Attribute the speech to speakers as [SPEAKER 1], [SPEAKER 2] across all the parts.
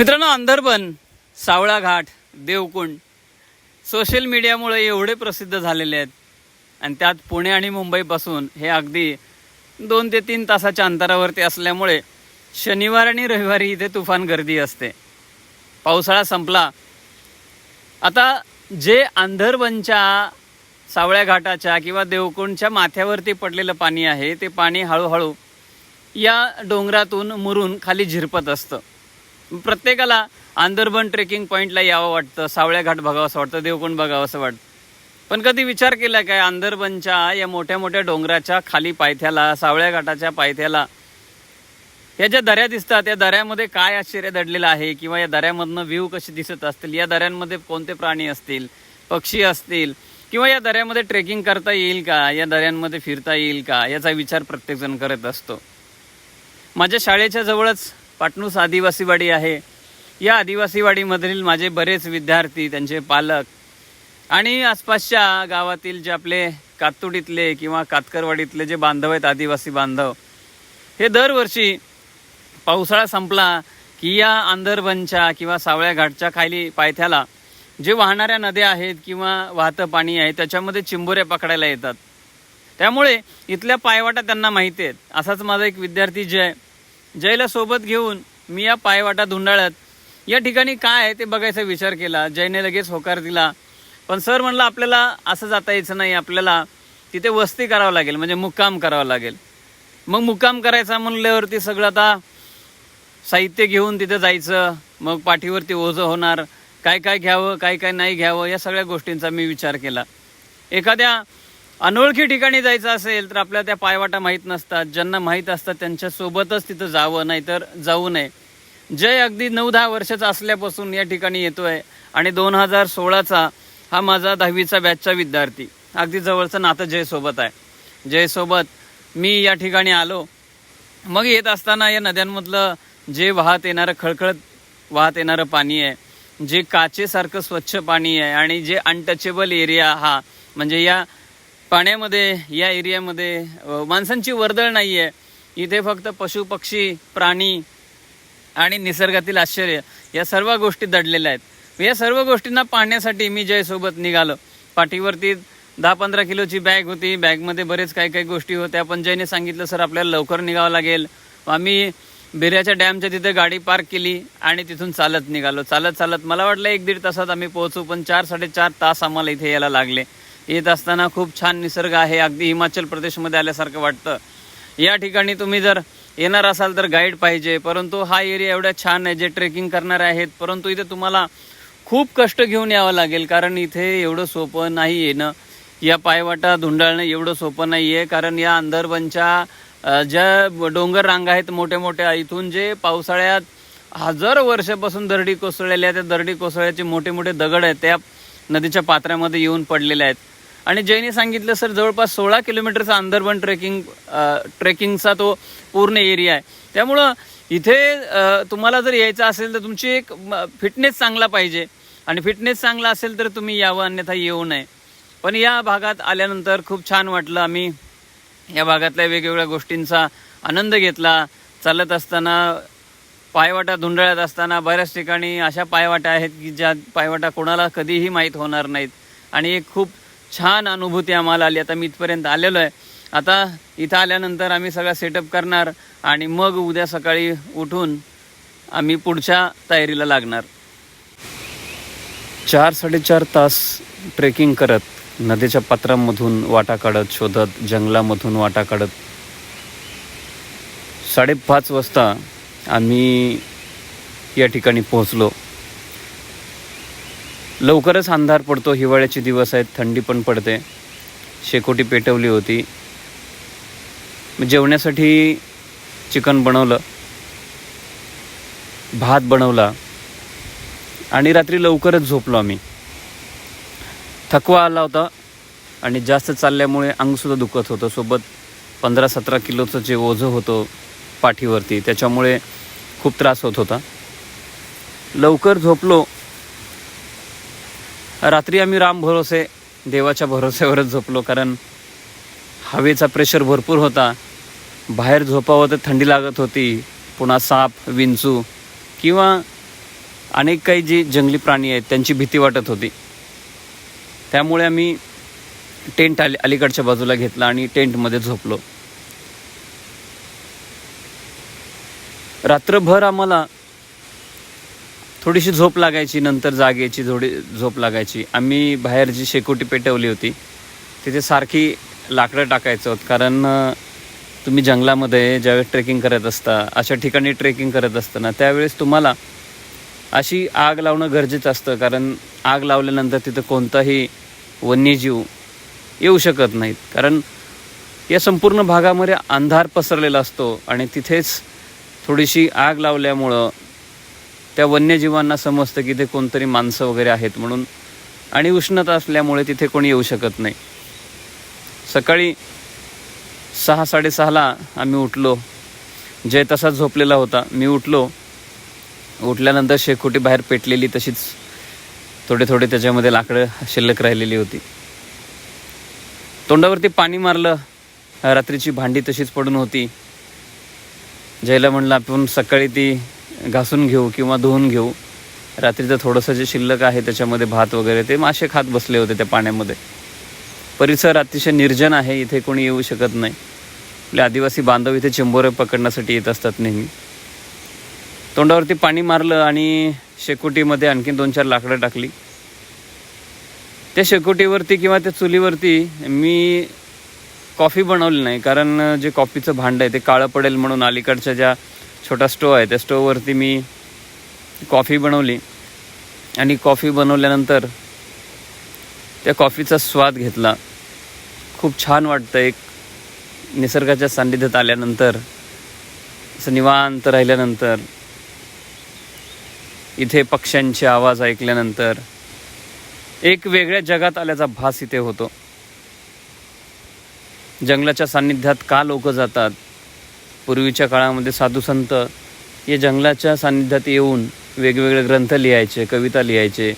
[SPEAKER 1] मित्रांनो अंधरबन सावळा घाट देवकुंड सोशल मीडियामुळे एवढे प्रसिद्ध झालेले आहेत. आणि त्यात पुणे आणि मुंबईपासून हे अगदी दोन ते तीन तासाच्या अंतरावरती असल्यामुळे शनिवार आणि रविवारी इथे तुफान गर्दी असते. पावसाळा संपला. आता जे अंधरबनच्या सावळ्या घाटाच्या किंवा देवकुंडच्या माथ्यावरती पडलेलं पाणी आहे ते पाणी हळूहळू या डोंगरातून मुरून खाली झिरपत असतं. प्रत्येकाला आंदरबन ट्रेकिंग पॉईंटला यावं वाटतं सावळ्या घाट बघावं असं वाटतं देवकुंड बघावं असं वाटतं. पण कधी विचार केला काय आंदरबनच्या या मोठ्या मोठ्या डोंगराच्या खाली पायथ्याला सावळ्या घाटाच्या पायथ्याला या ज्या दऱ्या दिसतात या दऱ्यामध्ये काय आश्चर्य दडलेलं आहे? किंवा या दऱ्यामधनं व्ह्यू कसे दिसत असतील? या दऱ्यांमध्ये कोणते प्राणी असतील? पक्षी असतील? किंवा या दऱ्यामध्ये ट्रेकिंग करता येईल का? या दऱ्यांमध्ये फिरता येईल का? याचा विचार प्रत्येकजण करत असतो. माझ्या शाळेच्या जवळच पाटणूस आदिवासीवाडी आहे. या आदिवासीवाडीमधील माझे बरेच विद्यार्थी त्यांचे पालक आणि आसपासच्या गावातील जे आपले कातुडीतले किंवा कातकरवाडीतले जे बांधव आहेत आदिवासी बांधव हे दरवर्षी पावसाळा संपला की या आंधरबनच्या किंवा सावळ्या घाटच्या खाली पायथ्याला जे वाहणाऱ्या नद्या आहेत किंवा वाहतं पाणी आहे त्याच्यामध्ये चिंबोऱ्या पकडायला येतात. त्यामुळे इथल्या पायवाटा त्यांना माहिती आहेत. असाच माझा एक विद्यार्थी जय जयला सोबत घेऊन मी या पायवाटा धुंडाळत या ठिकाणी काय आहे ते बघायचा विचार केला. जयने लगेच होकार दिला. पण सर म्हणलं आपल्याला असं जाता यायचं नाही. आपल्याला तिथे वस्ती करावं लागेल. म्हणजे मुक्काम करावा लागेल. मग मुक्काम करायचा म्हणल्यावरती सगळं आता साहित्य घेऊन तिथे जायचं. मग पाठीवरती ओझं होणार. काय काय घ्यावं काय काय नाही घ्यावं या सगळ्या गोष्टींचा मी विचार केला. एखाद्या अनोळखी ठिकाणी जायचं असेल तर आपल्या त्या पायवाटा माहीत नसतात. ज्यांना माहीत असतात त्यांच्यासोबतच तिथं जावं नाहीतर जाऊ नये. जय अगदी नऊ दहा वर्षाचा असल्यापासून या ठिकाणी येतो आहे आणि दोन हजार सोळाचा हा माझा दहावीचा बॅचचा विद्यार्थी. अगदी जवळचं नातं जयसोबत आहे. जयसोबत मी या ठिकाणी आलो. मग येत असताना या नद्यांमधलं जे वाहत येणारं खळखळत वाहत येणारं पाणी आहे जे काचेसारखं स्वच्छ पाणी आहे आणि जे अनटचेबल एरिया हा म्हणजे या पाण्यामध्ये या एरियामध्ये माणसांची वर्दळ नाही आहे इथे फक्त पशु पक्षी प्राणी आणि निसर्गातील आश्चर्य या सर्व गोष्टी दडलेल्या आहेत. या सर्व गोष्टींना पाहण्यासाठी मी जयसोबत निघालो. पाठीवरती दहा पंधरा किलोची बॅग होती. बॅगमध्ये बरेच काही काही गोष्टी होत्या. पण जयने सांगितलं सर आपल्याला लवकर निघावं लागेल. आम्ही बिर्याच्या डॅमच्या तिथे गाडी पार्क केली आणि तिथून चालत निघालो. चालत चालत मला वाटलं एक दीड तासात आम्ही पोहोचू पण चार साडेचार तास आम्हाला इथे यायला लागले. येत असताना खूप छान निसर्ग आहे. अगदी हिमाचल प्रदेशमध्ये आल्यासारखं वाटतं. या ठिकाणी तुम्ही जर येणार असाल तर गाईड पाहिजे. परंतु हा एरिया एवढा छान आहे जे ट्रेकिंग करणारे आहेत. परंतु इथे तुम्हाला खूप कष्ट घेऊन यावं लागेल. कारण इथे एवढं सोपं नाही येणं या पायवाटा धुंडाळणं एवढं सोपं नाही आहे कारण या अंदरबनच्या ज्या डोंगर रांगा आहेत मोठ्या मोठ्या इथून जे पावसाळ्यात हजार वर्षापासून दरडी कोसळलेल्या त्या दरडी कोसळ्याचे मोठे मोठे दगड आहेत त्या नदीच्या पात्रामध्ये येऊन पडलेले आहेत. आणि जयने सांगितलं सर जवळपास सोळा किलोमीटरचा अंदरबन ट्रेकिंग ट्रेकिंगचा तो पूर्ण एरिया आहे. त्यामुळं इथे तुम्हाला जर यायचं असेल तर तुमची एक फिटनेस चांगला पाहिजे. आणि फिटनेस चांगला असेल तर तुम्ही यावं अन्यथा येऊ नये. पण या भागात आल्यानंतर खूप छान वाटलं. आम्ही या भागातल्या वेगवेगळ्या गोष्टींचा आनंद घेतला. चालत असताना पायवाटा धुंडळत असताना बऱ्याच ठिकाणी अशा पायवाटा आहेत की ज्या पायवाटा कोणाला कधीही माहीत होणार नाहीत. आणि एक खूप छान अनुभूती आम्हाला आली. आता मी इथपर्यंत आलेलो आहे. आता इथं आल्यानंतर आम्ही सगळा सेटअप करणार आणि मग उद्या सकाळी उठून आम्ही पुढच्या तयारीला लागणार. चार साडेचार तास ट्रेकिंग करत नदीच्या पात्रांमधून वाटा काढत शोधत जंगलामधून वाटा काढत. साडेपाच वाजता आम्ही या ठिकाणी पोहोचलो. लवकरच अंधार पडतो. हिवाळ्याचे दिवस आहेत. थंडी पण पडते. शेकोटी पेटवली होती. जेवण्यासाठी चिकन बनवलं. भात बनवला. आणि रात्री लवकरच झोपलो आम्ही. थकवा आला होता. आणि जास्त चालल्यामुळे अंगसुद्धा दुखत होतं. सोबत पंधरा सतरा किलोचं जे ओझं होतं पाठीवरती त्याच्यामुळे खूप त्रास होत होता. लवकर झोपलो. रात्री आम्ही राम भरोसे देवाच्या भरोसेवरच झोपलो कारण हवेचा प्रेशर भरपूर होता. बाहेर झोपावं तर थंडी लागत होती. पुन्हा साप विंचू किंवा अनेक काही जी जंगली प्राणी आहेत त्यांची भीती वाटत होती. त्यामुळे आम्ही टेंट अली अलीकडच्या बाजूला घेतला आणि टेंटमध्ये झोपलो. रात्रभर आम्हाला थोडीशी झोप लागायची नंतर जागेची थोडी झोप लागायची. आम्ही बाहेर जी शेकोटी पेटवली होती तिथे सारखी लाकडं टाकायचं होतं. कारण तुम्ही जंगलामध्ये ज्यावेळेस ट्रेकिंग करत असता अशा ठिकाणी ट्रेकिंग करत असताना त्यावेळेस तुम्हाला अशी आग लावणं गरजेचं असतं. कारण आग लावल्यानंतर तिथं कोणताही वन्यजीव येऊ शकत नाहीत. कारण या संपूर्ण भागामध्ये अंधार पसरलेला असतो आणि तिथेच थोडीशी आग लावल्यामुळं त्या वन्यजीवांना समजतं की ते कोणतरी माणसं वगैरे आहेत म्हणून. आणि उष्णता असल्यामुळे तिथे कोणी येऊ शकत नाही. सकाळी सहा साडेसहाला आम्ही उठलो. जय तसाच झोपलेला होता. मी उठलो. उठल्यानंतर शेकोटी बाहेर पेटलेली तशीच थोडे थोडे त्याच्यामध्ये लाकडं शिल्लक राहिलेली होती. तोंडावरती पाणी मारलं. रात्रीची भांडी तशीच पडून होती. जयला म्हणलं आपण सकाळी ती घासून घेऊ किंवा धुवून घेऊ. रात्रीचं थोडंसं जे शिल्लक आहे त्याच्यामध्ये भात वगैरे ते मासे खात बसले होते त्या पाण्यामध्ये. परिसर अतिशय निर्जन आहे इथे कोणी येऊ शकत नाही. आपले आदिवासी बांधव इथे चिंबोरे पकडण्यासाठी येत असतात नेहमी. तोंडावरती पाणी मारलं आणि शेकोटीमध्ये आणखीन दोन चार लाकडं टाकली. त्या शेकोटीवरती किंवा त्या चुलीवरती मी कॉफी बनवली नाही कारण जे कॉफीचं भांडं आहे ते काळं पडेल म्हणून अलीकडच्या ज्या छोटा स्टोव आहे. त्या स्टोववरती मी कॉफी बनवली. आणि कॉफी बनवल्यानंतर त्या कॉफीचा स्वाद घेतला. खूप छान वाटतं. एक निसर्गाच्या सान्निध्यात आल्यानंतर असं निवांत राहिल्यानंतर इथे पक्ष्यांचे आवाज ऐकल्यानंतर एक वेगळ्या जगात आल्याचा भास इथे होतो. जंगलाच्या सान्निध्यात का लोक जातात? पूर्वीच्या काळामध्ये साधू संत हे जंगलाच्या सान्निध्यात येऊन वेगवेगळे ग्रंथ लिहायचे कविता लिहायचे.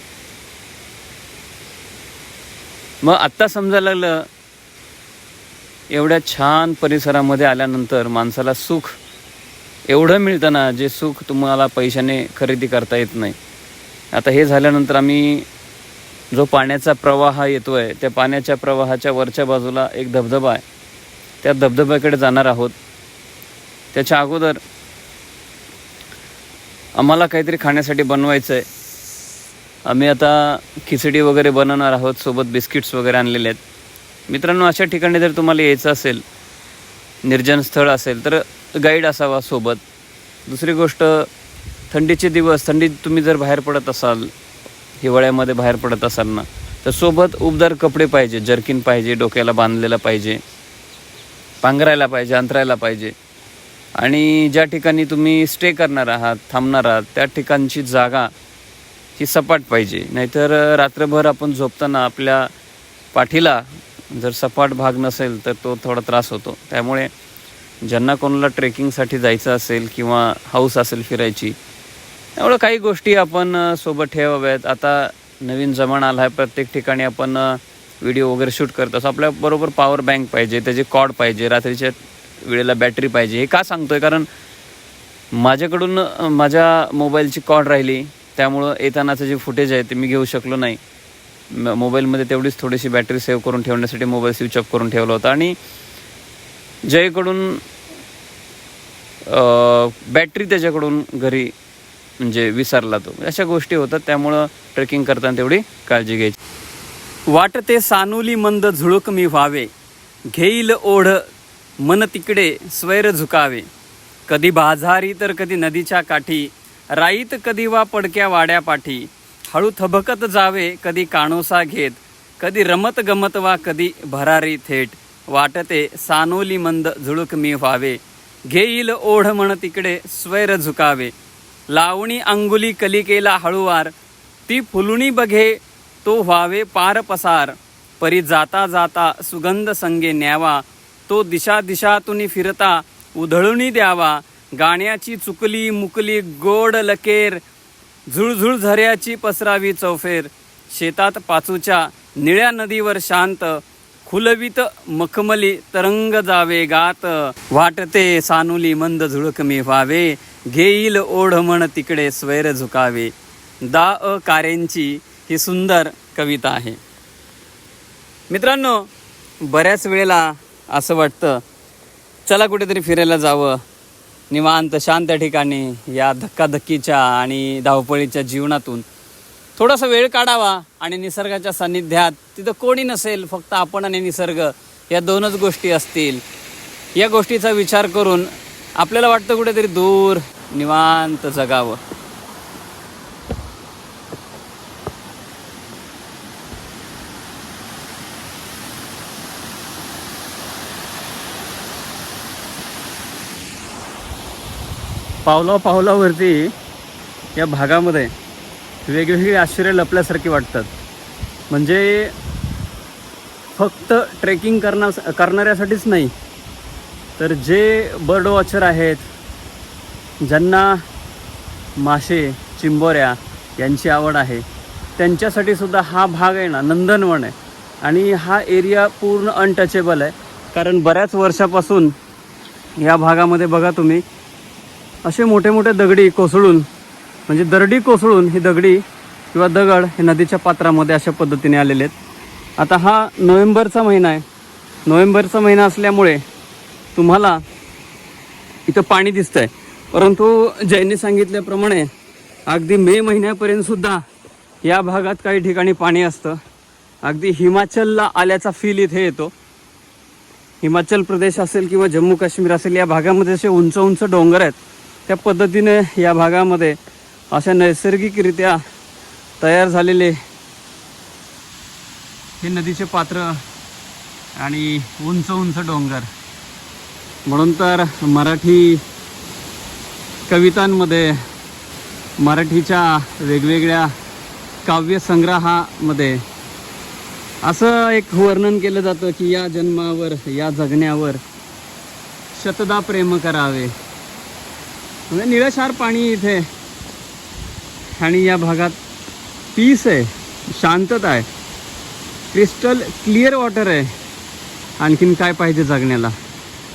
[SPEAKER 1] मग आत्ता समजायला लागलं एवढ्या छान परिसरामध्ये आल्यानंतर माणसाला सुख एवढं मिळतं ना जे सुख तुम्हाला पैशाने खरेदी करता येत नाही. आता हे झाल्यानंतर आम्ही जो पाण्याचा प्रवाह येतो आहे त्या पाण्याच्या प्रवाहाच्या वरच्या बाजूला एक धबधबा आहे. त्या धबधब्याकडे जाणार आहोत. त्याच्या अगोदर आम्हाला काहीतरी खाण्यासाठी बनवायचं आहे आम्ही आता खिचडी वगैरे बनवणार आहोत सोबत बिस्किट्स वगैरे आणलेले आहेत. मित्रांनो अशा ठिकाणी जर तुम्हाला यायचं असेल निर्जन स्थळ असेल तर गाईड असावा सोबत. दुसरी गोष्ट थंडीचे दिवस थंडीत तुम्ही जर बाहेर पडत असाल हिवाळ्यामध्ये बाहेर पडत असाल ना तर सोबत उबदार कपडे पाहिजे जर्किन पाहिजे डोक्याला बांधलेलं पाहिजे पांघरायला पाहिजे अंतरायला पाहिजे. आणि ज्या ठिकाणी तुम्ही स्टे करणार आहात थांबणार आहात त्या ठिकाणची जागा ही सपाट पाहिजे. नाहीतर रात्रभर आपण झोपताना आपल्या पाठीला जर सपाट भाग नसेल तर तो थोडा त्रास होतो. त्यामुळे ज्यांना कोणाला ट्रेकिंगसाठी जायचं असेल किंवा हाऊस असेल फिरायची त्यामुळं काही गोष्टी आपण सोबत ठेवाव्यात. आता नवीन जमाना आला आहे प्रत्येक ठिकाणी आपण व्हिडिओ वगैरे शूट करत असो आपल्याबरोबर पॉवर बँक पाहिजे त्याचे कॉड पाहिजे रात्रीच्या वेळेला बॅटरी पाहिजे हे का सांगतोय? कारण माझ्याकडून माझ्या मोबाईलची कॉड राहिली त्यामुळं येतानाचं जे फुटेज आहे ते मी घेऊ शकलो नाही. मोबाईलमध्ये तेवढीच थोडीशी बॅटरी सेव्ह करून ठेवण्यासाठी मोबाईल स्विच ऑफ करून ठेवला होता. आणि जयकडून बॅटरी त्याच्याकडून घरी म्हणजे विसरला तो. अशा गोष्टी होतात त्यामुळं ट्रेकिंग करताना तेवढी काळजी घ्यायची. वाटते सानुली मंद झुळूक मी व्हावे. घेईल ओढ मन तिकडे स्वैर झुकावे. कधी बाजारी तर कधी नदीच्या काठी. राईत कधी वा पडक्या वाड्यापाठी हळू थबकत जावे कधी काणोसा घेत. कधी रमत गमत वा कधी भरारी थेट. वाटते सानोली मंद झुळूक मी व्हावे. घेईल ओढ म्हण तिकडे स्वैर झुकावे. लावणी अंगुली कलिकेला हळूवार. ती फुलुणी बघे तो व्हावे पार पसार. परी जाता जाता सुगंध संगे न्यावा. तो दिशा दिशातून फिरता उधळूनी द्यावा. गाण्याची चुकली मुकली गोड लकेर झुळझुळ झऱ्याची पसरावी चौफेर. शेतात पाचूच्या निळ्या नदीवर शांत खुलवित मखमली तरंग जावे गात. वाटते सानुली मंद झुळक मी व्हावे घेईल ओढ म्हण तिकडे स्वैर झुकावे. दा अ कारेंची ही सुंदर कविता आहे. मित्रांनो बऱ्याच वेळेला असं वाटतं. चला कुठेतरी फिरायला जावं. निवांत शांत ठिकाणी या धक्काधक्कीच्या आणि धावपळीच्या जीवनातून. थोडासा वेळ काढावा आणि निसर्गाच्या सान्निध्यात तिथं कोणी नसेल फक्त आपण आणि निसर्ग या दोनच गोष्टी असतील. या गोष्टीचा विचार करून आपल्याला वाटतं कुठेतरी दूर निवांत जगावं. पावला पावलावरती या भागामध्ये वेगवेगळी आश्चर्य लपल्यासारखी वाटतात. म्हणजे फक्त ट्रेकिंग करण्या करणाऱ्यासाठीच नाही तर जे बर्ड वॉचर आहेत ज्यांना मासे चिंबोऱ्या यांची आवड आहे त्यांच्यासाठी सुद्धा हा भाग आहे ना नंदनवन आहे. आणि हा एरिया पूर्ण अनटचेबल आहे. कारण बऱ्याच वर्षापासून या भागामध्ये बघा तुम्ही असे मोठे मोठे दगडी कोसळून म्हणजे दरडी कोसळून ही दगडी किंवा दगड हे नदीच्या पात्रामध्ये अशा पद्धतीने आलेले आहेत. आता हा नोव्हेंबरचा महिना आहे. नोव्हेंबरचा महिना असल्यामुळे तुम्हाला इथं पाणी दिसतं आहे परंतु जैनी सांगितल्याप्रमाणे अगदी मे महिन्यापर्यंतसुद्धा या भागात काही ठिकाणी पाणी असतं. अगदी हिमाचलला आल्याचा फील इथे येतो. हिमाचल प्रदेश असेल किंवा जम्मू काश्मीर असेल या भागामध्ये असे उंच उंच डोंगर आहेत. त्या पद्धतीने या भागामध्ये अशा नैसर्गिकरित्या तयार झालेले हे नदीचे पात्र आणि उंच उंच डोंगर. म्हणून तर मराठी कवितांमध्ये मराठीच्या वेगवेगळ्या काव्यसंग्रहामध्ये असं एक वर्णन केलं जातं की या जन्मावर या जगण्यावर शतदा प्रेम करावे. म्हणजे निळशार पाणी इथे. आणि या भागात पीस आहे शांतता आहे. क्रिस्टल क्लिअर वॉटर आहे. आणखीन काय पाहिजे जगण्याला?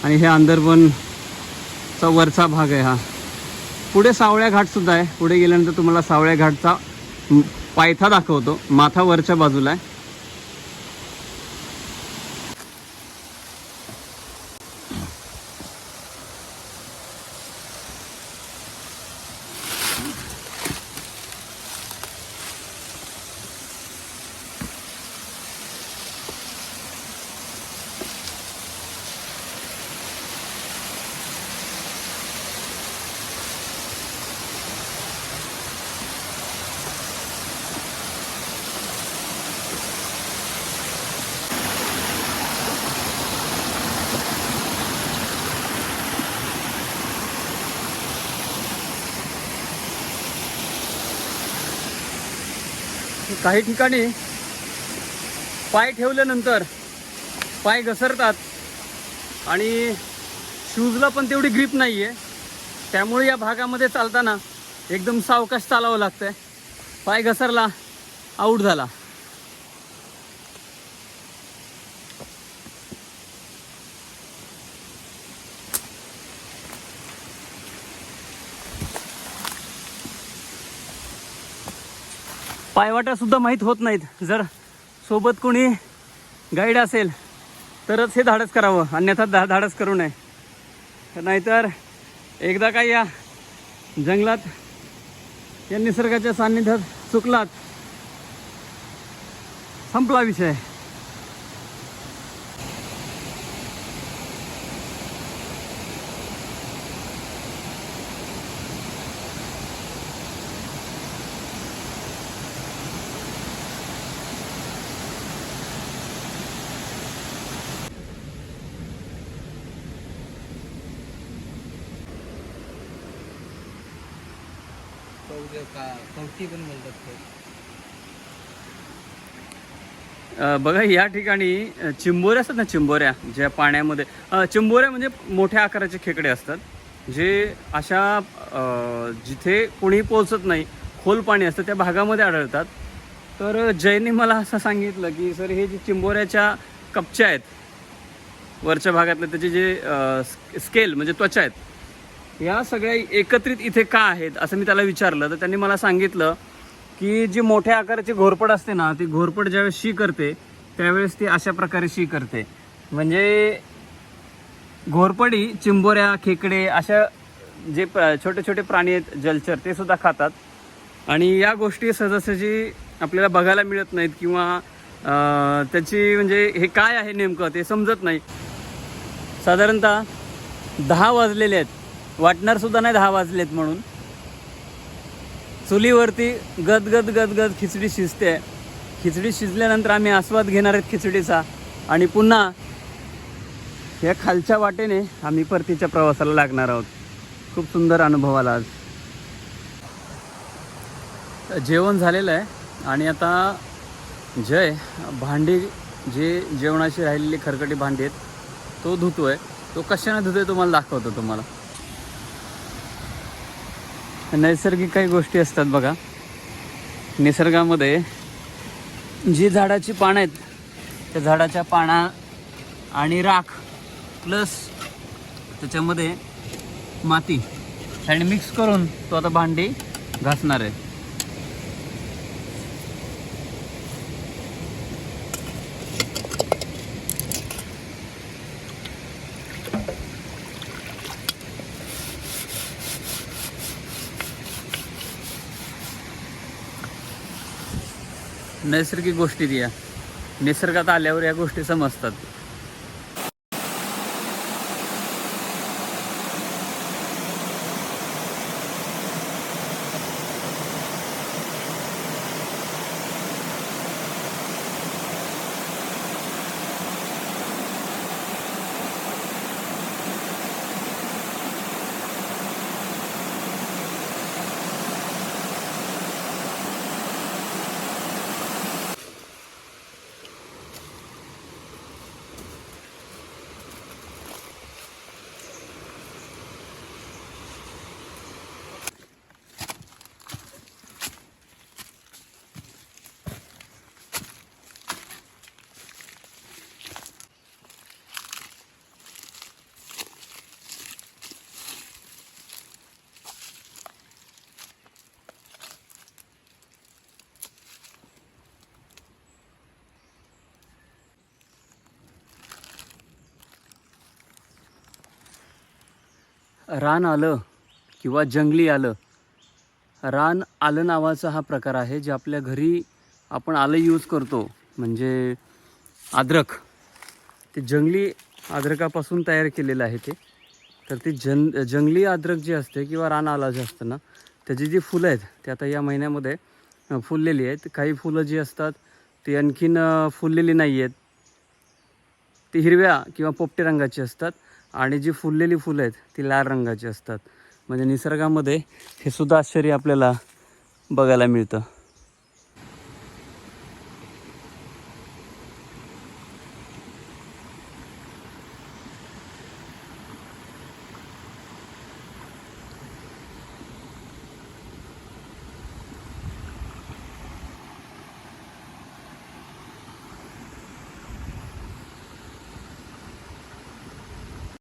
[SPEAKER 1] आणि हे अंदरबनचा वरचा भाग आहे हा. पुढे सावळ्या घाटसुद्धा आहे. पुढे गेल्यानंतर तुम्हाला सावळ्या घाटचा पायथा दाखवतो. माथा वरच्या बाजूला आहे. काही ठिकाणी पाय ठेवल्यानंतर पाय घसरतात आणि शूजला पण तेवढी ग्रीप नाही आहे त्यामुळे या भागामध्ये चालताना एकदम सावकाश चालावं लागतं आहे पाय घसरला आऊट झाला. पायवाटासुद्धा माहीत होत नाहीत. जर सोबत कोणी गाईड असेल तरच हे धाडस करावं. अन्यथा धा धाडस करू नये. नाहीतर एकदा काय या जंगलात या निसर्गाच्या सान्निध्यात चुकलात संपला विषय.
[SPEAKER 2] म्हणजे का कवटी पण ते.
[SPEAKER 1] अ, बघा या ठिकाणी अ, चिंबोऱ्या असतात ना चिंबोऱ्या ज्या पाण्यामध्ये अ, चिंबोऱ्या म्हणजे मोठ्या आकाराचे खेकडे असतात जे अशा अ, जिथे कोणी पोहोचत नाही खोल पाणी असतं त्या भागामध्ये आढळतात तर जयने मला असं सांगितलं की सर हे जे चिंबोऱ्याच्या कपच्या आहेत वरच्या भागातले त्याचे जे स्केल म्हणजे त्वचा आहेत या सगळ्या एकत्रित इथे का आहेत असं मी त्याला विचारलं. तर त्यांनी मला सांगितलं की जी मोठ्या आकाराची घोरपड असते ना ती घोरपड ज्यावेळेस शी करते त्यावेळेस ती अशा प्रकारे शी करते. म्हणजे घोरपडी चिंबोऱ्या खेकडे अशा जे प- छोटे छोटे प्राणी आहेत जलचर ते सुद्धा खातात. आणि या गोष्टी सहजासहजी आपल्याला बघायला मिळत नाहीत किंवा त्याची म्हणजे हे काय आहे नेमकं ते समजत नाही. साधारणतः दहा वाजलेले आहेत. वाटणार सुद्धा नाही दहा वाजलेत म्हणून. चुलीवरती गदगद गदगद खिचडी शिजते. खिचडी शिजल्यानंतर आम्ही आस्वाद घेणार आहेत खिचडीचा. आणि पुन्हा या खालच्या वाटेने आम्ही परतीच्या प्रवासाला लागणार आहोत. खूप सुंदर अनुभव आला आज. जेवण झालेलं आहे. आणि आता जय भांडी जे जेवणाची राहिलेली खरकटी भांडी आहेत तो धुतो आहे तो कशाने आहे तुम्हाला दाखवतो तुम्हाला. नैसर्गिक काही गोष्टी असतात बघा. निसर्गामध्ये जी झाडाची पानं आहेत त्या झाडाच्या पाना आणि राख प्लस त्याच्यामध्ये माती. आणि मिक्स करून तो आता भांडी घासणार आहे. नैसर्गिक गोष्टी या निसर्गात आल्यावर या गोष्टी समजतात. रान आलं किंवा जंगली आलं रान आलं नावाचा हा प्रकार आहे जे आपल्या घरी आपण आलं यूज करतो म्हणजे अद्रक. ते जंगली अद्रकापासून तयार केलेलं आहे ते. तर ते जन जंगली अद्रक जे असते किंवा रान आला जे असतं ना त्याची जी फुलं आहेत ते आता या महिन्यामध्ये फुललेली आहेत. काही फुलं जी असतात ती आणखीन फुललेली नाही आहेत ती हिरव्या किंवा पोपटे रंगाची असतात. आणि जी फुललेली फुलं आहेत ती लाल रंगाची असतात. म्हणजे निसर्गामध्ये हे सुद्धा आश्चर्य आपल्याला बघायला मिळतं.